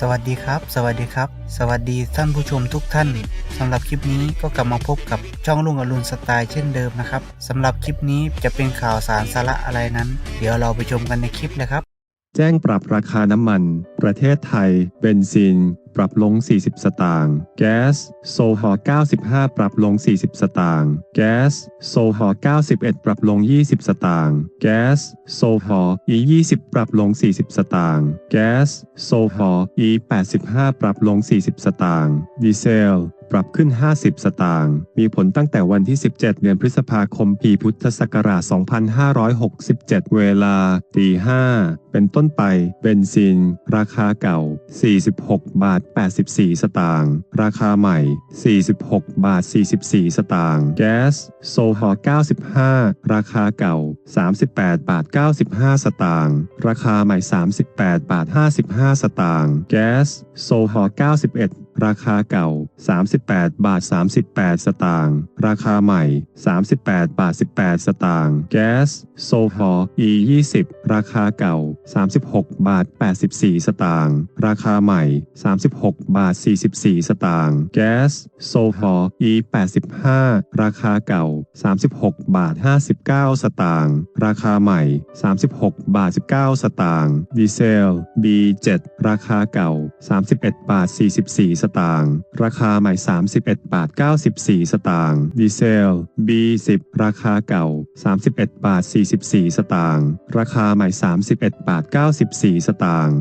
สวัสดีครับ สวัสดีครับ สวัสดีท่านผู้ชมทุกท่านสำหรับคลิปนี้ก็กลับมาพบกับช่องลุงอรุณสไตล์เช่นเดิมนะครับสำหรับคลิปนี้จะเป็นข่าวสารสาระอะไรนั้น เดี๋ยวเราไปชมกันในคลิปเลยครับ แจ้งปรับราคาน้ำมัน ประเทศไทย เบนซิน ปรับลง 40 สตางค์ แก๊ส โซฮอล์95 ปรับลง 40 สตางค์ แก๊ส โซฮอล์91 ปรับลง 20 สตางค์ แก๊ส โซฮอล์ E 20 ปรับลง 40 สตางค์ แก๊ส โซฮอล์ E 85 ปรับลง 40 สตางค์ ดีเซล ปรับขึ้น 50 สตางค์ มีผลตั้งแต่วันที่ 17 เดือนพฤษภาคม ปีพุทธศักราช 2567 เวลาตี5เป็นต้นไป เบนซิน ราคาเก่า 46 บาท 84 สตางค์ ราคาใหม่ 46 บาท 44 สตางค์ แก๊ส โซฮอล์95 ราคาเก่า 38 บาท 95 สตางค์ ราคาใหม่ 38 บาท 55 สตางค์ แก๊ส โซฮอล์91 ราคาเก่า 38 บาท 38 สตางค์ ราคาใหม่ 38 บาท 18 สตางค์ แก๊ส โซฮอล์ E 20 ราคาเก่า 36 บาท 84 สตางค์ ราคาใหม่ 36 บาท 44 สตางค์ แก๊ส โซฮอล์ E 85 ราคาเก่า 36 บาท 59 สตางค์ ราคาใหม่ 36 บาท 19 สตางค์ ดีเซล B 7 ราคาเก่า 31 บาท 44สตางค์ ราคาใหม่ 31บาท94 สตางค์ ดีเซล B 10 ราคาเก่า 31บาท44 สตางค์ ราคาใหม่ 31บาท94 สตางค์